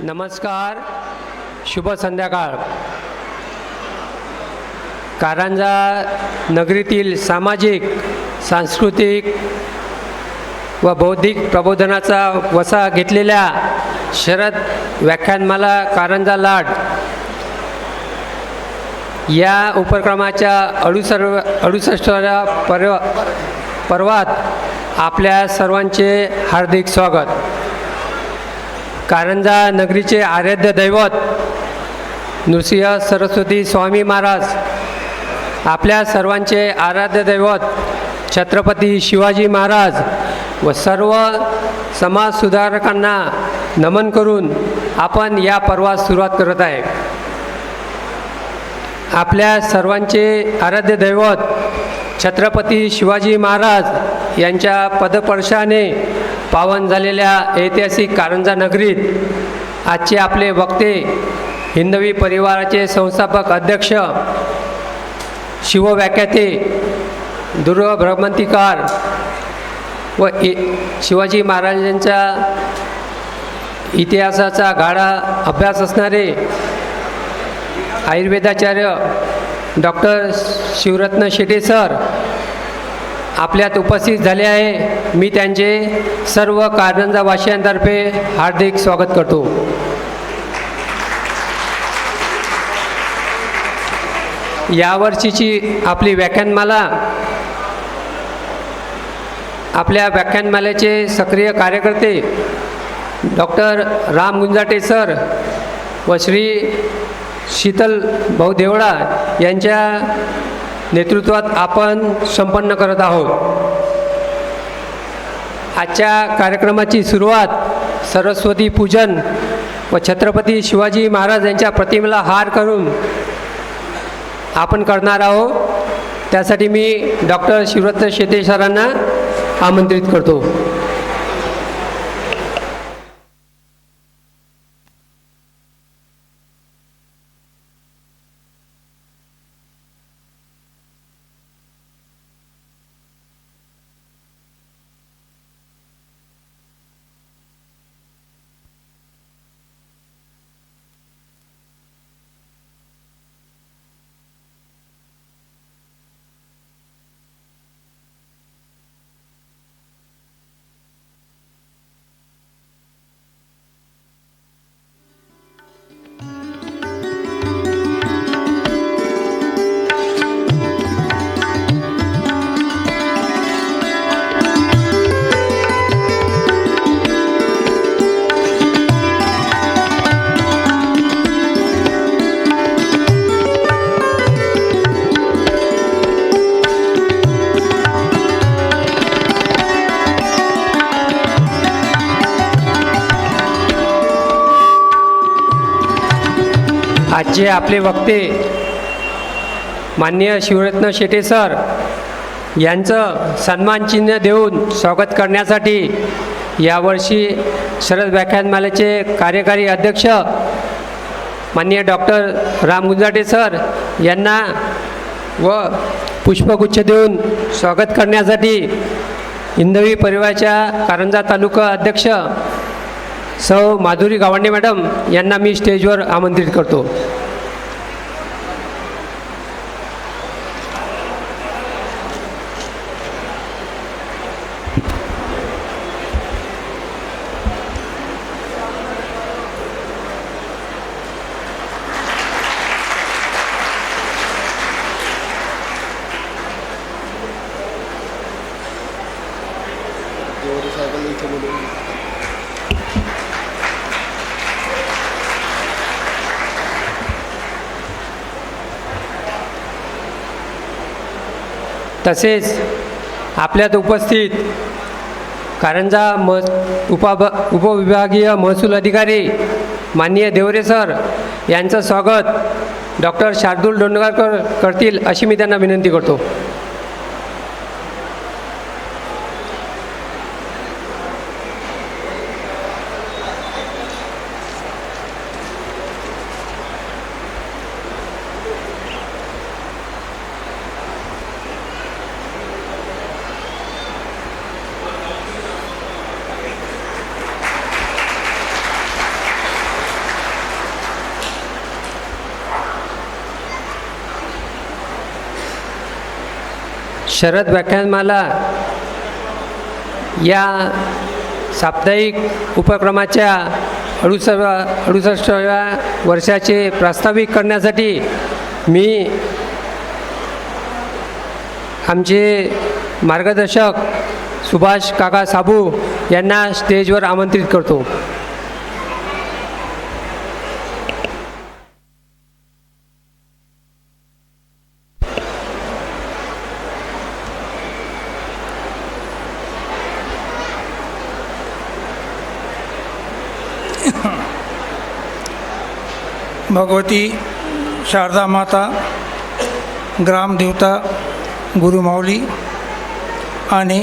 नमस्कार शुभ संध्याकाळ. कारंजा नगरीतील सामाजिक सांस्कृतिक व बौद्धिक प्रबोधनाचा वसा घेतलेल्या शरद व्याख्यानमाला कारंजा लाट या उपक्रमाच्या अडुसर्व अडुसष्टव्या पर्व पर्वात आपल्या सर्वांचे हार्दिक स्वागत. कारंजा नगरीचे आराध्य दैवत नृसिंह सरस्वती स्वामी महाराज आपल्या सर्वांचे आराध्य दैवत छत्रपती शिवाजी महाराज व सर्व समाजसुधारकांना नमन करून आपण या पर्वास सुरुवात करत आहे. आपल्या सर्वांचे आराध्य दैवत छत्रपती शिवाजी महाराज यांच्या पदपर्शाने पावन झालेल्या ऐतिहासिक कारंजा नगरीत आजचे आपले वक्ते हिंदवी परिवाराचे संस्थापक अध्यक्ष शिवव्याख्याते दुर्भ्रमंतीकार व इ शिवाजी महाराजांच्या इतिहासाचा गाढा अभ्यास असणारे आयुर्वेदाचार्य डॉक्टर शिवरत्न शेटे सर आपल्यात उपस्थित झाले आहे. मी त्यांचे सर्व कारंजा वासियांतर्फे हार्दिक स्वागत करतो. यावर्षीची आपली व्याख्यानमाला आपल्या व्याख्यानमालेचे सक्रिय कार्यकर्ते डॉक्टर राम गुंजाटे सर व श्री शीतल भाऊ देवडा यांच्या नेतृत्वात आपण संपन्न करत आहोत. आजच्या कार्यक्रमाची सुरुवात सरस्वती पूजन व छत्रपती शिवाजी महाराज यांच्या प्रतिमेला हार करून आपण करणार आहोत. त्यासाठी मी डॉक्टर शिवरत्न शेते सरांना आमंत्रित करतो. जे आपले वक्ते माननीय शिवरत्न शेटे सर यांचं सन्मानचिन्ह देऊन स्वागत करण्यासाठी यावर्षी शरद व्याख्यानमालेचे कार्यकारी अध्यक्ष माननीय डॉक्टर राम गुंजाटे सर यांना व पुष्पगुच्छ देऊन स्वागत करण्यासाठी हिंदवी परिवाराच्या कारंजा तालुका अध्यक्ष सौ माधुरी गावंडे मॅडम यांना मी स्टेजवर आमंत्रित करतो. तसेच आपल्यात उपस्थित कारंजा म उपाभ उपविभागीय महसूल अधिकारी माननीय देवरे सर यांचं स्वागत डॉक्टर शार्दूल डोंडगारकर करतील अशी मी त्यांना विनंती करतो. शरद व्याख्यानमाला या साप्ताहिक उपक्रमाच्या अडुस अडुसष्टव्या वर्षाचे प्रास्ताविक करण्यासाठी मी आमचे मार्गदर्शक सुभाष काका साबू यांना स्टेजवर आमंत्रित करतो. भगवती शारदा माता ग्रामदेवता गुरुमाऊली आणि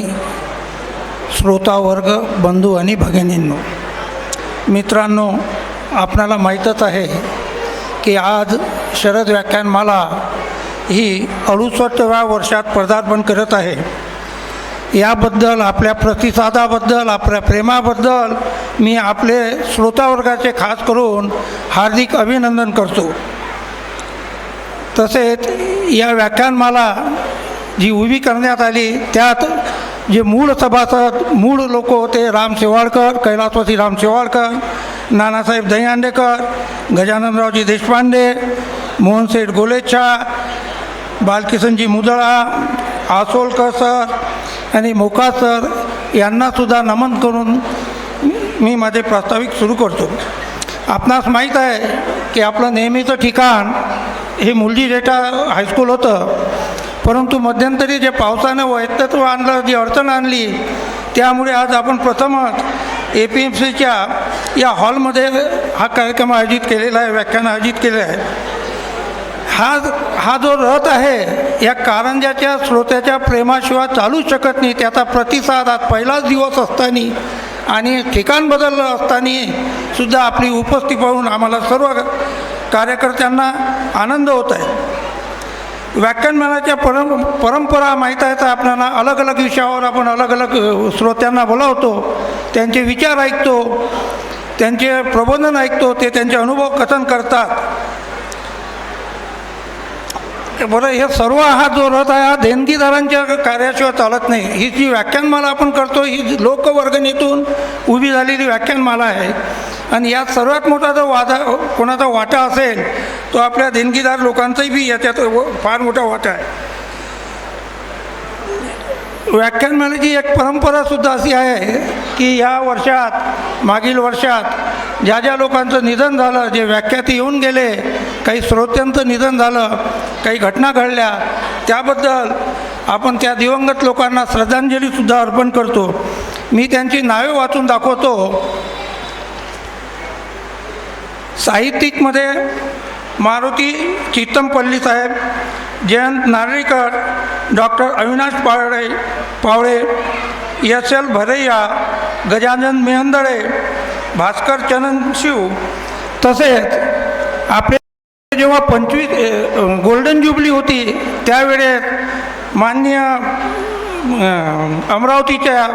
श्रोतावर्ग बंधू आणि भगिनींनो मित्रांनो आपणाला माहीतच आहे की आज शरद व्याख्यानमाला ही अडुसष्टव्या वर्षात पदार्पण करत आहे. याबद्दल आपल्या प्रतिसादाबद्दल आपल्या प्रेमाबद्दल मी आपले श्रोतावर्गाचे खास करून हार्दिक अभिनंदन करतो. तसेच या व्याख्यानमाला जी उभी करण्यात आली त्यात जे मूळ सभासद मूळ लोक होते राम शेवाळकर कैलासवासी राम शेवाळकर नानासाहेब दहीहांडेकर गजाननरावजी देशपांडे मोहनसेठ गोलेच्छा बालकिशनजी मुदळा आसोलकर सर आणि मोका सर यांनासुद्धा नमन करून मी माझे प्रास्ताविक सुरू करतो. आपणास माहीत आहे की आपलं नेहमीचं ठिकाण हे मुलजी डेटा हायस्कूल होतं. परंतु मध्यंतरी जे पावसानं वैत्यत्व आणलं जी अडचण आणली त्यामुळे आज आपण प्रथमच ए पी एम सीच्या या हॉलमध्ये हा कार्यक्रम आयोजित केलेला आहे व्याख्यान आयोजित केले आहे हा हा जो रथ आहे या कारंजाच्या श्रोत्याच्या प्रेमाशिवाय चालूच शकत नाही. त्याचा प्रतिसाद आज पहिलाच दिवस असताना आणि ठिकाण बदललं असताना सुद्धा आपली उपस्थिती पाहून आम्हाला सर्व कार्यकर्त्यांना आनंद होत आहे. व्याख्यानमानाच्या परं परंपरा माहीत आहे तर आपल्याला अलग अलग विषयावर आपण अलग अलग श्रोत्यांना बोलावतो. त्यांचे विचार ऐकतो त्यांचे प्रबोधन ऐकतो ते त्यांचे अनुभव कथन करतात. बरं हे सर्व हा जो रथ आहे हा देणगीदारांच्या कार्याशिवाय चालत नाही. ही जी व्याख्यानमाला आपण करतो ही लोकवर्गणीतून उभी झालेली व्याख्यानमाला आहे. आणि यात सर्वात मोठा जो वादा कोणाचा वाटा असेल तो आपल्या देणगीदार लोकांचाही बी याच्यात व- फार मोठा वाटा आहे. व्याख्यानमालेची एक परंपरासुद्धा अशी आहे की या वर्षात मागील वर्षात ज्या ज्या लोकांचं निधन झालं जे व्याख्याती येऊन गेले काही श्रोत्यांचं निधन झालं काही घटना घडल्या त्याबद्दल आपण त्या दिवंगत लोकांना श्रद्धांजलीसुद्धा अर्पण करतो. मी त्यांची नावे वाचून दाखवतो. साहित्यिकमध्ये मारुती चित्तमपल्ली साहेब Jayant Narlikar doctor Avinash Pawale Pawale S L Bharaiya Gajanan Mehendale Bhaskar Chanan Shiv तसेच आपले जेव्हा पंचवीस गोल्डन जुबली होती त्यावेळेस मान्य अमरावतीच्या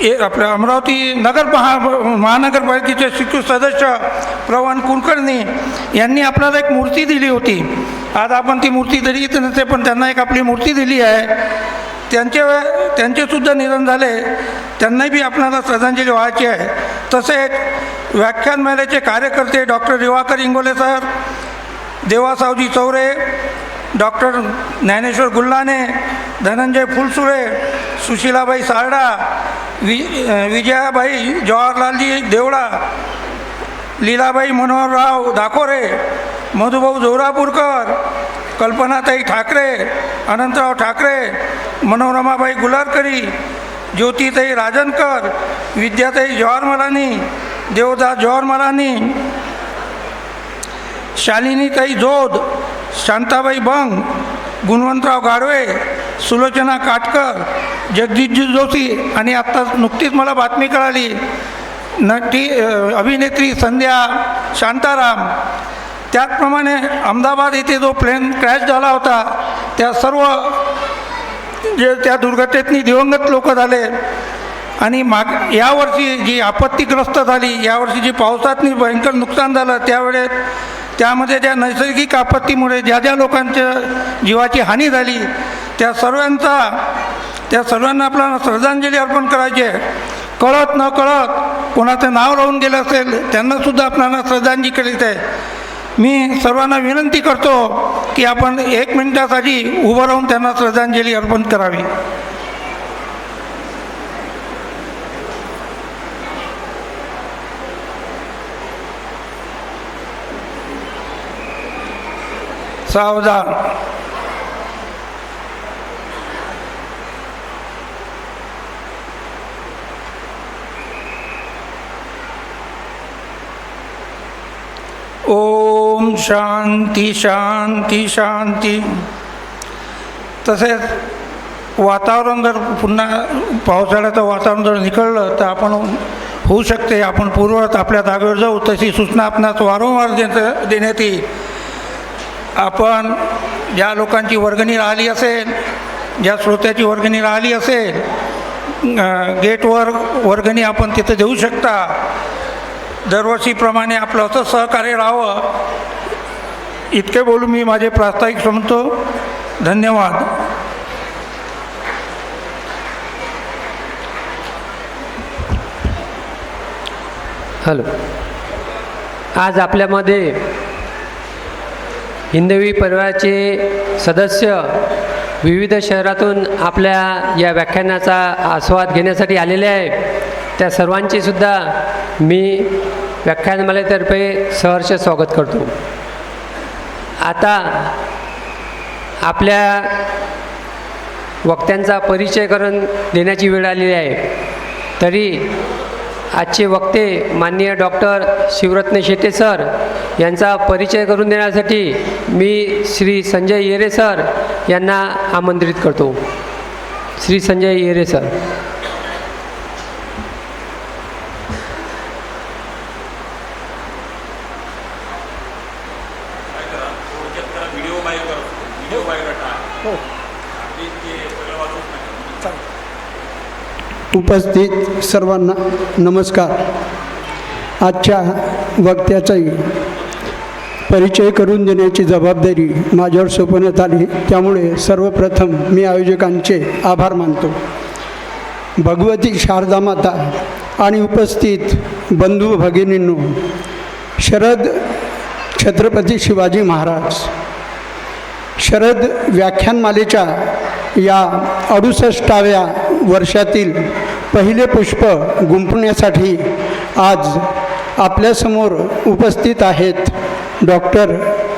ए आपल्या अमरावती नगर महा महानगरपालिकेचे शिक्षित सदस्य प्रवान कुलकर्णी यांनी आपल्याला एक मूर्ती दिली होती. आज आपण ती मूर्ती तरी तर नसते पण त्यांना एक आपली मूर्ती दिली आहे. त्यांचे त्यांचेसुद्धा निधन झाले. त्यांनाही बी आपणाला श्रद्धांजली व्हायची आहे. तसेच व्याख्यानमालेचे कार्यकर्ते doctor Rivakar Ingole sir Devasavji Chaure doctor Dnyaneshwar Gullane Dhananjay Phulsure Sushilabai Sarda वि विजयाबाई जवाहरलालजी देवडा लीलाबाई मनोहरराव दाखोरे मधुभाऊ जोरापूरकर कल्पनाताई ठाकरे अनंतराव ठाकरे मनोरमाबाई गुलारकरी ज्योतिताई राजनकर विद्याताई जवाहरमलानी देवदास जवाहरमलानी शालिनीताई जोध शांताबाई बंग गुणवंतराव गाडवे सुलोचना काटकर जगदीशजी जोशी आणि आत्ता नुकतीच मला बातमी कळाली. नटी अभिनेत्री संध्या शांताराम त्याचप्रमाणे अहमदाबाद येथे जो प्लेन क्रॅश झाला होता त्या सर्व जे त्या दुर्घटनेतनी दिवंगत लोक झाले. आणि माग यावर्षी जी आपत्तीग्रस्त झाली यावर्षी जी पावसातनी भयंकर नुकसान झालं त्यावेळेस त्यामध्ये ज्या नैसर्गिक आपत्तीमुळे ज्या ज्या लोकांच्या जीवाची हानी झाली त्या सर्वांचा त्या सर्वांना आपल्याला श्रद्धांजली अर्पण करायची. आहे कळत न कळत कोणाचं नाव राहून गेलं असेल त्यांनासुद्धा आपल्याला श्रद्धांजली करीत आहे. मी सर्वांना विनंती करतो की आपण एक मिनिटासाठी उभं राहून त्यांना श्रद्धांजली अर्पण करावी. सावधान. ओम शांती शांती शांती. तसेच वातावरण जर पुन्हा पावसाळ्याचं वातावरण जर निकळलं तर आपण होऊ शकते. आपण पूर्वत आपल्या जागेवर जाऊ. तशी सूचना आपणास वारंवार देत देण्यात येईल. आपण ज्या लोकांची वर्गणी राहिली असेल ज्या श्रोत्याची वर्गणी राहिली असेल गेटवर वर्गणी आपण तिथं देऊ शकता. दरवर्षीप्रमाणे आपलं असं सहकार्य राहावं. इतके बोलून मी माझे प्रास्ताविक समजतो धन्यवाद. हॅलो. आज आपल्यामध्ये हिंदवी परिवाराचे सदस्य विविध शहरातून आपल्या या व्याख्यानाचा आस्वाद घेण्यासाठी आलेले आहे. त्या सर्वांचे सुद्धा मी व्याख्यानमालेतर्फे सहर्ष स्वागत करतो. आता आपल्या वक्त्यांचा परिचय करून देण्याची वेळ आलेली आहे. तरी आजचे वक्ते माननीय डॉक्टर शिवरत्न शेटे सर यांचा परिचय करून देण्यासाठी मी श्री संजय येरे सर यांना आमंत्रित करतो. श्री संजय येरे सर. उपस्थित सर्वांना नमस्कार. आजच्या वक्त्याचाही परिचय करून देण्याची जबाबदारी माझ्यावर सोपवण्यात आली. त्यामुळे सर्वप्रथम मी आयोजकांचे आभार मानतो. भगवती शारदा माता आणि उपस्थित बंधू भगिनींनो शरद छत्रपती शिवाजी महाराज शरद व्याख्यानमालेच्या या अडुसष्टाव्या वर्षातील पहिले पुष्प गुंपण्यासाठी आज आपल्यासमोर उपस्थित आहेत डॉक्टर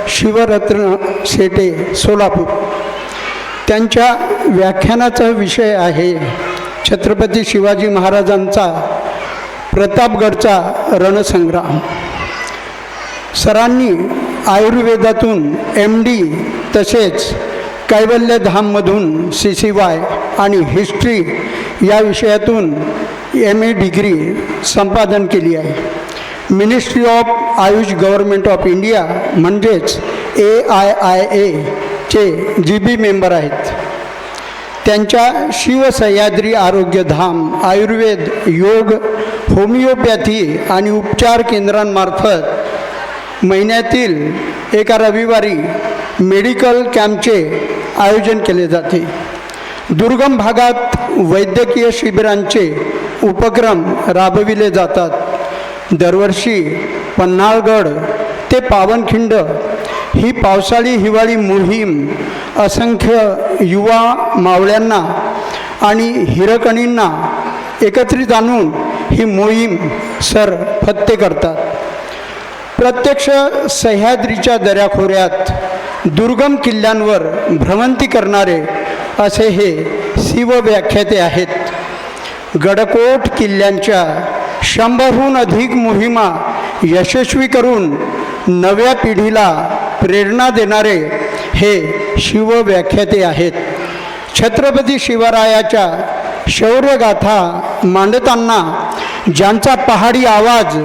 शिवरत्न शेटे सोलापूर. त्यांच्या व्याख्यानाचा विषय आहे छत्रपती शिवाजी महाराजांचा प्रतापगडचा रणसंग्राम. सरांनी आयुर्वेदातून एम डी तसेच कैवल्यधाममधून सी सी वाय आणि हिस्ट्री या विषयातून एम ए डिग्री संपादन केली आहे. Ministry of AYUSH government of India म्हणजेच ए आय आय एचे जी बी मेंबर आहेत. त्यांच्या शिवसह्याद्री आरोग्यधाम आयुर्वेद योग होमिओपॅथी आणि उपचार केंद्रांमार्फत महिन्यातील एका रविवारी मेडिकल कॅम्पचे आयोजन केले जाते. दुर्गम भागात वैद्यकीय शिबिरांचे उपक्रम राबविले जातात. दरवर्षी पन्हाळगड ते पावनखिंड ही पावसाळी हिवाळी मोहीम असंख्य युवा मावळ्यांना आणि हिरकणींना एकत्रित आणून ही मोहीम सर फत्ते करतात. प्रत्यक्ष सह्याद्रीच्या दऱ्याखोऱ्यात दुर्गम किल्ल्यांवर भ्रमंती करणारे असे हे शिवव्याख्याते आहेत. गडकोट किल्ल्यांच्या शंभरहून अधिक मोहिमा यशस्वी करून नव्या पिढीला प्रेरणा देणारे हे शिवव्याख्याते आहेत. छत्रपती शिवरायाच्या शौर्यगाथा मांडताना ज्यांचा पहाडी आवाज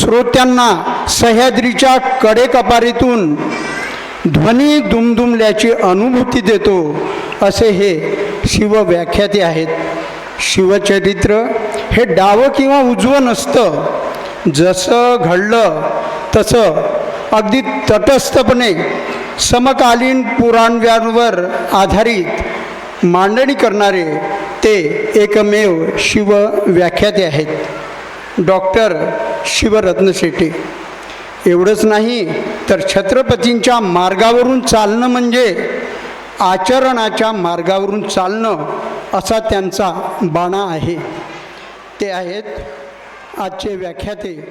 श्रोत्यांना सह्याद्रीच्या कडेकपारीतून ध्वनी दुमदुमल्याची अनुभूती देतो असे हे शिवव्याख्याते आहेत. शिवचरित्र हे डावं किंवा उजवं नसतं. जसं घडलं तसं अगदी तटस्थपणे समकालीन पुराणव्यांवर आधारित मांडणी करणारे ते एकमेव शिव व्याख्याते आहेत. डॉक्टर शिवरत्न शेट्टी. एवढंच नाही तर छत्रपतींच्या मार्गावरून चालणं म्हणजे आचरणाच्या मार्गावरून चालणं असा त्यांचा बाणा आहे. ते आहेत आजचे व्याख्याते